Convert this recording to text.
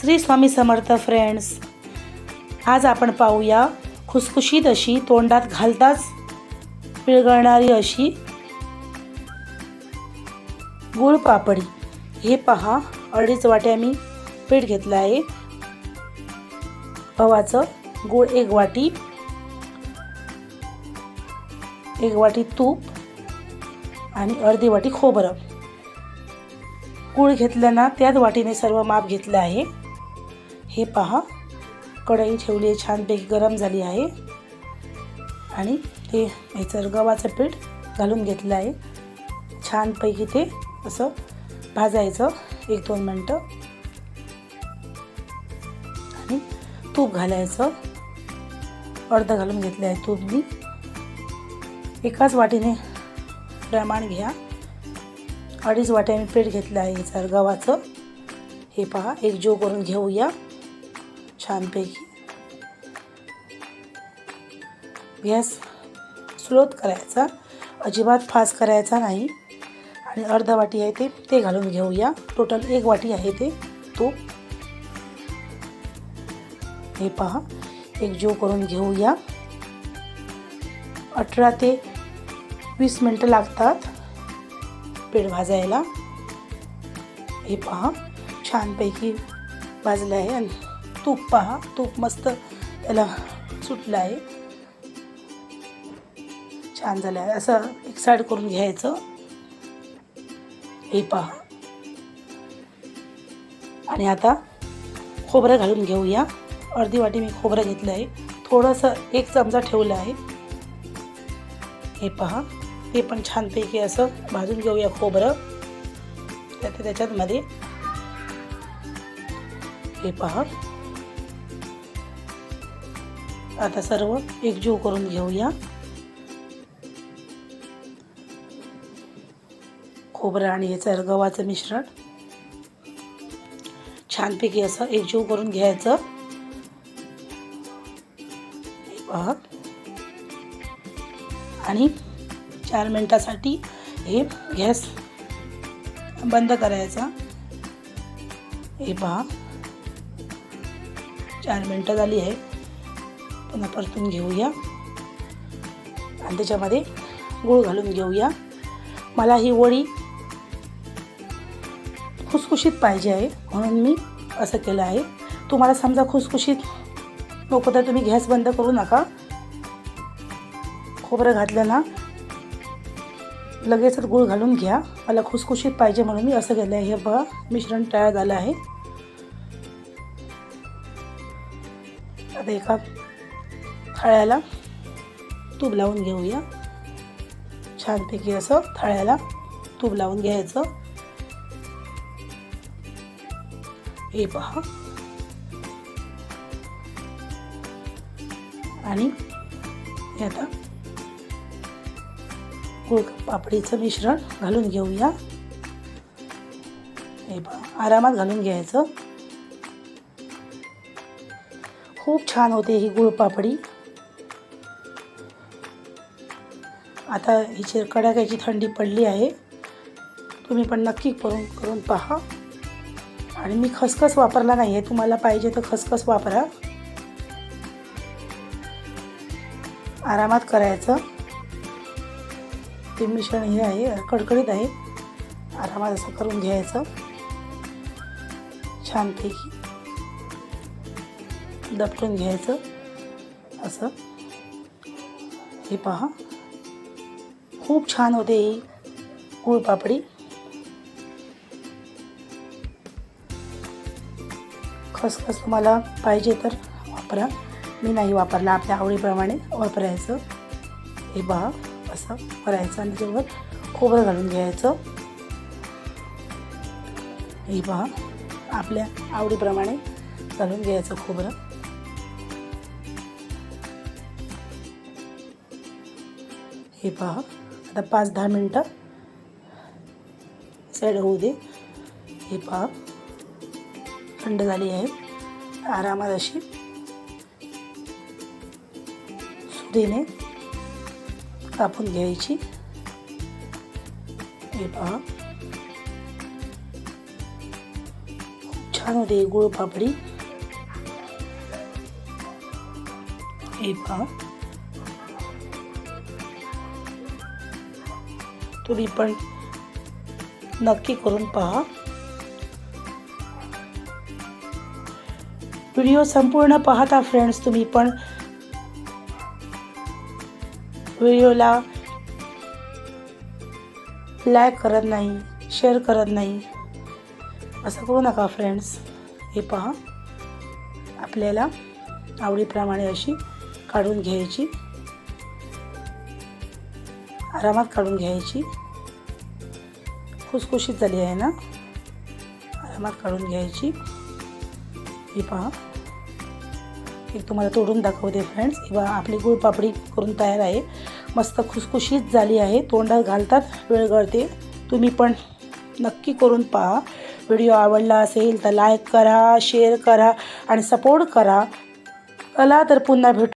Shri Swami Samarth friends आज आपण पाहूया खुसखुशीत अशी तोंडात घालताच पिळगळणारी अशी गुळ पापडी. हे पहा अडीच वाट्या मी पीठ घेतलं आहे. गव्हाचं गुळ एक वाटी एक वाटी तूप आणि अर्धी वाटी खोबरं. गूळ घेतलं ना त्याच वाटीने सर्व माप घेतलं आहे. हे पहा. कढई ठेवली आहे छानपैकी गरम झाली आहे. आणि ते ह्याचं गव्हाचं पीठ घालून घेतलं आहे. छानपैकी ते असं भाजायचं एक दोन मिनटं. आणि तूप घालायचं. अर्ध घालून घेतलं आहे तूप मी. एकाच वाटीने प्रमाण घ्या. अडीच वाट्याने मी पीठ घेतलं आहे याचं गव्हाचं. हे पहा एक जो करून घेऊया. छानपैकी. गॅस स्लोत करायचा. अजिबात फास्ट करायचा नाही. आणि अर्धा वाटी आहे ते ते घालून घेऊया. टोटल एक वाटी आहे ते तूप हे पहा एक जो करून घेऊया. अठरा ते वीस मिनटं लागतात पीठ भाजायला. हे पहा छानपैकी भाजलं आहे आणि तूप पहा तूप मस्त त्याला सुटलं आहे छान झालं आहे असं एक साईड करून घ्यायचं. हे पहा. आणि आता खोबरं घालून घेऊया. अर्धी वाटी मी खोबरं घेतलं आहे थोडंसं एक चमचा ठेवलं आहे. हे पहा. ते पण छानपैकी असं भाजून घेऊया खोबरं. त्यात त्याच्यातमध्ये हे पहा. आता सर्व एकजीव करून घेऊया. खोबरं आणि याचं गव्हाचं मिश्रण. छानपैकी असं एकजीव करून घ्यायचं. हे पहा. आणि चार मिनटासाठी हे गॅस बंद करायचा. हे पहा. चार मिनटं झाली आहे पुन्हा परतून घेऊया. आणि त्याच्यामध्ये गूळ घालून घेऊया. मला ही वडी खुसखुशीत पाहिजे आहे म्हणून मी असं केलं आहे. तुम्हाला समजा खुसखुशीत नको तर तुम्ही गॅस बंद करू नका. खोबरं घातलं ना लगेचच गूळ घालून घ्या. मला खुसखुशीत पाहिजे म्हणून मी असं केलं आहे. हे बघा मिश्रण तयार झालं आहे. आता एका थाळ्याला तूप लावून घेऊया. छानपैकी असं थाळ्याला तूप लावून घ्यायचं. हे पहा. आणि हे आता गुळ पापडीचं मिश्रण घालून घेऊया. हे पहा आरामात घालून घ्यायचं. खूप छान होते ही गुळपापडी आता हिची कडाक्याची थंडी पडली आहे. तुम्ही पण नक्की करून करून पहा. आणि मी खसखस वापरला नाही आहे. तुम्हाला पाहिजे तर खसखस वापरा. आरामात करायचं. ते मिश्रण हे आहे कडकडीत आहे. आरामात असं करून घ्यायचं. छानपैकी दपटून घ्यायचं. असं. हे पहा. खूप छान होते ही गुळपापडी खसखस तुम्हाला पाहिजे तर वापरा. मी नाही वापरला आपल्या आवडीप्रमाणे वापरायचं. हे पहा असं करायचं आणि त्याच्यावर खोबरं घालून घ्यायचं. हे पहा आपल्या आवडीप्रमाणे घालून घ्यायचं खोबरं. हे पहा आता पाच दहा मिनटं. साईड होऊ दे. हे पहा. थंड झाली आहे. आरामात अशी. सुरीने कापून घ्यायची. हे पहा. खूप छान होते गुळ पापडी. हे पहा. तुम्ही पण नक्की करून पहा. व्हिडिओ संपूर्ण पाहता फ्रेंड्स तुम्ही पण व्हिडिओला लाईक करत नाही शेअर करत नाही असं करू नका फ्रेंड्स हे पहा. आपल्याला आवडीप्रमाणे अशी काढून घ्यायची. आरामात काढून घ्यायची. खुसखुशीत झाली आहे ना? आरामात काढून घ्यायची. ही पहा. एक तुम्हाला तोडून दाखवते फ्रेंड्स किंवा आपली गुळपापडी करून तयार आहे. मस्त खुसखुशीत झाली आहे. तोंडात घालतात वेळ गळते. तुम्ही पण नक्की करून पहा. व्हिडिओ आवडला असेल तर लाईक करा शेअर करा आणि सपोर्ट करा. चला तर पुन्हा भेटू.